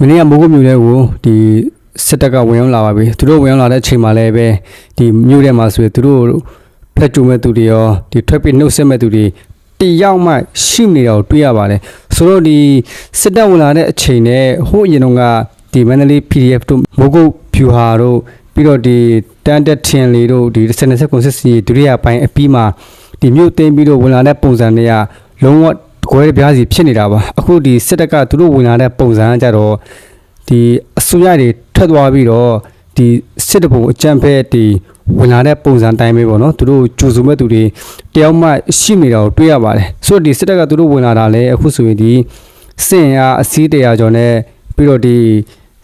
မနေ့ကမိုးကုတ်မြို့ထဲကိုဒီစစ်တပ်ကဝင်ရောက်လာပါပြီသူတို့ဝင်ရောက်လာတဲ့အချိန်မှာလည်းပဲဒီမြို့ထဲမှာဆိုရင်သူတို့ဖက်ကျုံမဲ့သူတွေရောဒီထွက်ပြီးနှုတ်ဆက်မဲ့သူတွေတယောက်မှရှိနေတာကိုတွေ့ရပါတယ်ဆိုတော့ဒီစစ်တပ်ဝင်လာတဲ့အချိန်နဲ့ဟိုအရင်တုန်းကဒီမန္တလေး PDF တို့မိုးကုတ်ဖြူဟာတို့ပြီးတော့ဒီတန်တက်ထင်လေးတို့ဒီစနစ်ဆက်ကွန်စစ်စီဒုတိယပိုင်းအပြီးမှာဒီမြို့သိမ်းပြီးတော့ဝင်လာတဲ့ပုံစံတွေကလုံးဝ ကွဲပြားစီဖြစ်နေတာပါအခုဒီစစ်တပ်ကသူတို့ဝင်လာတဲ့ပုံစံကကြတော့ဒီအစိုးရတွေထွက်သွားပြီးတော့ဒီစစ်တပုံအကြံဖက်ဒီဝင်လာတဲ့ပုံစံတိုင်းပဲပေါ့နော်သူတို့ကြိုစုမဲ့သူတွေတယောက်မှရှိနေတာကိုတွေ့ရပါတယ်ဆိုတော့ဒီစစ်တပ်ကသူတို့ဝင်လာတာလည်းအခုဆိုရင်ဒီစစ်ရင်အားအစည်းတရာကျော်နဲ့ပြီးတော့ဒီ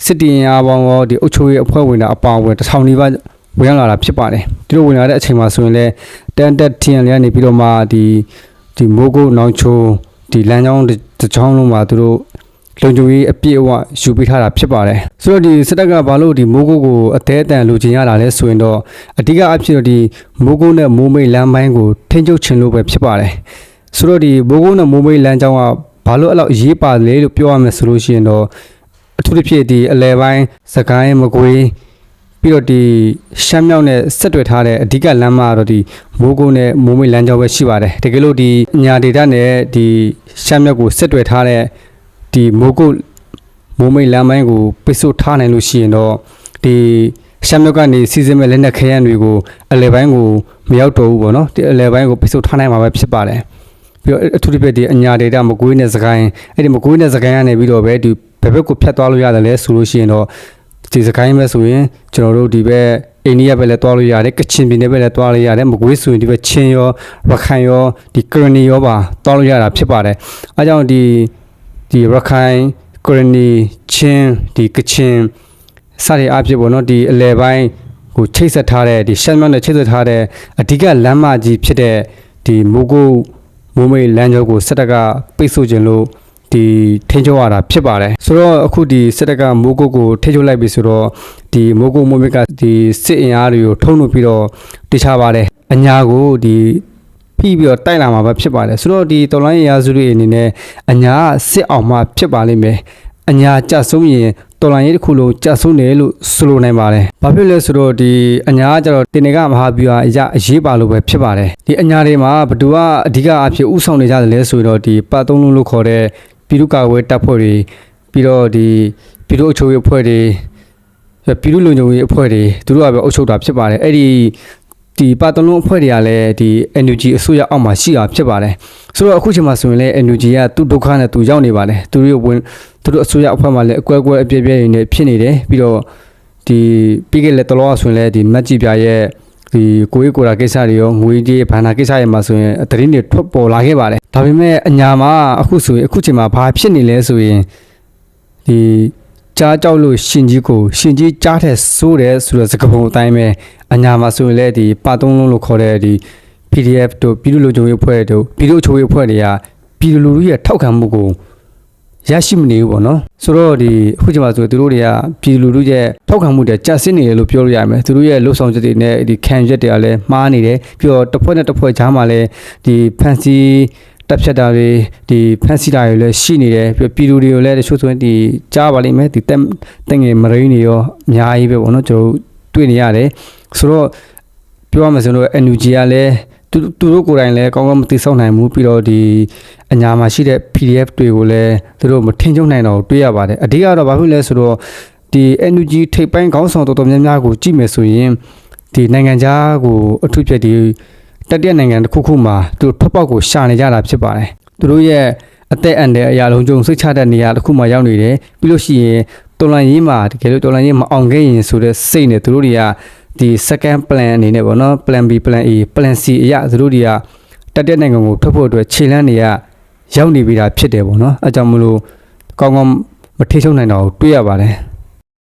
စစ်တီရင်အားပေါင်းရောဒီအုပ်ချုပ်ရေးအဖွဲ့ဝင်တာအပေါင်းဝင်တစ်ထောင်နီးပါးဝင်ရောက်လာတာဖြစ်ပါတယ်သူတို့ဝင်လာတဲ့အချိန်မှာဆိုရင်လည်းတန်တက်ထင်လေးကနေပြီးတော့မှဒီ ဒီမိုးကုတ်နောင်ချိုဒီလမ်းကြောင်းတစ်ချောင်းလုံးမှာသူတို့လုံခြုံရေးအပြည့်အဝယူပေးထားတာဖြစ်ပါတယ်ဆိုတော့ဒီစစ်တပ်ကဘာလို့ဒီမိုးကုတ်ကိုအသေးအတန်လူချင်ရတာလဲဆိုရင်တော့အဓိကအဖြစ်တော့ဒီမိုးကုတ်နဲ့မိုးမိတ်လမ်းပိုင်းကိုထိန်းချုပ်ချင်လို့ပဲဖြစ်ပါတယ်ဆိုတော့ဒီမိုးကုတ်နဲ့မိုးမိတ်လမ်းကြောင်းကဘာလို့အဲ့လောက်အရေးပါလဲလို့ပြောရမယ်ဆိုလို့ရှိရင်တော့အထူးသဖြင့်ဒီအလဲပိုင်းစကိုင်းမကွေး ပြီးတော့ဒီရှမ်းမြောက်နဲ့ဆက်တွယ်ထားတဲ့အဓိကလမ်းမကတော့ဒီမိုးကုတ်နဲ့မိုးမိတ်လမ်းကြောင်းပဲရှိပါတယ်တကယ်လို့ဒီညာဒေတာနဲ့ဒီရှမ်းမြောက်ကိုဆက်တွယ်ထားတဲ့ဒီမိုးကုတ်မိုးမိတ်လမ်းပိုင်းကိုပိတ်ဆို့ထားနိုင်လို့ရှိရင်တော့ဒီရှမ်းမြောက်ကနေစီစဉ်မဲ့လက်နက်ခဲယမ်းတွေကိုအလဲပိုင်းကိုမရောက်တော့ဘူးပေါ့နော်ဒီအလဲပိုင်းကိုပိတ်ဆို့ထားနိုင်မှာပဲဖြစ်ပါတယ်ပြီးတော့အထူးသဖြင့်ဒီအညာဒေတာမကွေးနဲ့စကိုင်းအဲ့ဒီမကွေးနဲ့စကိုင်းကနေပြီးတော့ပဲဒီဘယ်ဘက်ကိုဖြတ်သွားလို့ရတယ်လဲဆိုလို့ရှိရင်တော့ ဒီစကိုင်းပဲဆိုရင်ကျွန်တော်တို့ဒီဘက်အိန္ဒိယဘက်လည်းသွားလို့ရတယ်ကချင်ပြည်နယ်ဘက်လည်းသွားလို့ရတယ်မကွေးဆိုရင်ဒီဘက်ချင်းရောရခိုင်ရောဒီကရနီရောပါသွားလို့ရတာဖြစ်ပါတယ်အားကြောင့်ဒီဒီရခိုင်ကရနီချင်းဒီကချင်စတဲ့အဖြစ်ပေါ့နော်ဒီအလဲပိုင်းကိုချိတ်ဆက်ထားတဲ့ဒီရှမ်းမြောက်နဲ့ချိတ်ဆက်ထားတဲ့အဓိကလမ်းမကြီးဖြစ်တဲ့ဒီမိုးကုတ်မိုးမိတ်လမ်းကြောကိုစစ်တပ်ကပိတ်ဆို့ခြင်းလို့ ဒီထိန်းချုပ်ရတာဖြစ်ပါတယ်ဆိုတော့အခုဒီစစ်တပ်ကမိုးကုတ်ကိုထိန်းချုပ်လိုက်ပြီဆိုတော့ဒီမိုးကုတ်မိုးမိတ်ကဒီစစ်အင်အားတွေကိုထုံးလို့ပြီးတော့တခြားပါတယ်အညာကိုဒီပြီးပြီးတော့တိုက်လာမှာပဲဖြစ်ပါတယ်ဆိုတော့ဒီတော်လိုင်းရာစုတွေအနေနဲ့အညာကစစ်အောင်မှဖြစ်ပါလိမ့်မယ်အညာကြဆုံးရင်တော်လိုင်းရေးတစ်ခုလုံးကြဆုံးတယ်လို့ဆိုလိုနိုင်ပါတယ်ဘာဖြစ်လဲဆိုတော့ဒီအညာကကျတော့တင်နေကမဟာဗျူဟာအရာအရေးပါလို့ပဲဖြစ်ပါတယ်ဒီအညာတွေမှာဘသူကအဓိကအဖြစ်ဥဆောင်နေကြတယ်လဲဆိုတော့ဒီပတ်သုံးလုံးလို့ခေါ်တဲ့ ပြည်သူ့ကာကွယ်တပ်ဖွဲ့တွေပြီးတော့ဒီပြည်သူ့အချုပ်ရေးအဖွဲ့တွေပြည်သူ့လုံခြုံရေးအဖွဲ့တွေသူတို့ကပဲအုပ်ချုပ်တာဖြစ်ပါတယ်အဲ့ဒီဒီပါတလုံးအဖွဲ့တွေကလည်းဒီ NUG အစိုးရအောက်မှာရှိတာဖြစ်ပါတယ်ဆိုတော့အခုချိန်မှာဆိုရင်လည်း NUG ကသူ့ဒုက္ခနဲ့သူရောက်နေပါတယ်သူတို့ဝင်သူတို့အစိုးရအဖွဲ့မှာလည်းအကွဲကွဲအပြည့်ပြည့်နေဖြစ်နေတယ်ပြီးတော့ဒီပြီးခဲ့တဲ့တလောဆိုရင်လည်းဒီမတ်ကြီးပြရဲ့ ဒီကိုရီကိုရာကိစ္စတွေရောငွေကြေးဘဏ္ဍာကိစ္စတွေမှာဆိုရင်သတင်းတွေထွက်ပေါ်လာခဲ့ပါတယ်ဒါပေမဲ့အညာမှာအခုဆိုရင်အခုချိန်မှာဘာဖြစ်နေလဲဆိုရင်ဒီကြားကြောက်လို့ရှင်ကြီးကိုရှင်ကြီးကြားတဲ့စိုးတယ်ဆိုတဲ့စကားပုံအတိုင်းပဲအညာမှာဆိုရင်လည်းဒီပါသုံးလုံးလို့ခေါ်တဲ့ဒီ PDF တို့ပြည်သူ့လူချုပ်ရေးအဖွဲ့တို့ပြည်သူ့ချိုးရေးအဖွဲ့တွေကပြည်သူလူထုရဲ့ထောက်ခံမှုကို ရရှိမနေဘူးပေါ့နော်ဆိုတော့ဒီအခုချိန်မှာဆိုသူတို့တွေကပြည်သူလူထုရဲ့ထောက်ခံမှုတွေကျဆင်းနေတယ်လို့ပြောလို့ရမယ်သူတို့ရဲ့လှုပ်ဆောင်ချက်တွေနဲ့ဒီခံရက်တွေကလည်းမှားနေတယ်ပြီးတော့တစ်ဖွဲ့နဲ့တစ်ဖွဲ့ကြားမှာလည်းဒီဖန်စီတက်ဖြတ်တာတွေဒီဖန်စီတာတွေလည်းရှိနေတယ်ပြီးတော့ပြည်သူတွေကိုလည်းတချို့ဆိုရင်ဒီကြားပါလိမ့်မယ်ဒီတက်တက်ငယ်မရင်းတွေရောအများကြီးပဲပေါ့နော်ကျွန်တော်တို့တွေ့နေရတယ်ဆိုတော့ပြောရမယ်ဆိုတော့ NUG ကလည်း သူသူတို့ကိုယ်တိုင်လည်းကောင်းကောင်းမသိဆောင်နိုင်ဘူးပြီးတော့ဒီအညာမှာရှိတဲ့ PDF တွေကိုလည်းသူတို့မထင်ချုံနိုင်တော့တွေ့ရပါတယ်အဓိကတော့ဘာဖြစ်လဲဆိုတော့ဒီ NUG ထိပ်ပိုင်းခေါင်းဆောင်တော်တော်များများကိုကြည့်မယ်ဆိုရင်ဒီနိုင်ငံခြားကိုအထူးဖြင့်ဒီတတိယနိုင်ငံတစ်ခုခုမှာသူတို့ထွက်ပေါက်ကိုရှာနေကြတာဖြစ်ပါတယ်သူတို့ရဲ့အသက်အန္တရာယ်အရာလုံးကျုံစိတ်ချတဲ့နေရာတစ်ခုမှာရောက်နေတယ်ပြီးလို့ရှိရင်တော်လန်ရေးမှာတကယ်လို့တော်လန်ရေးမအောင်ခဲ့ရင်ဆိုတဲ့စိတ်နဲ့သူတို့တွေက ဒီ second plan အနေနဲ့ပေါ့နော် plan B plan A plan C အရာသူတို့တွေကတတိယနိုင်ငံကိုထွက်ဖို့အတွက်ခြေလမ်းတွေကရောက်နေပြီတာဖြစ်တယ်ပေါ့နော်အဲကြောင့်မလို့ကောင်းကောင်းမထိချုံနိုင်တော့ဘူးတွေ့ရပါတယ်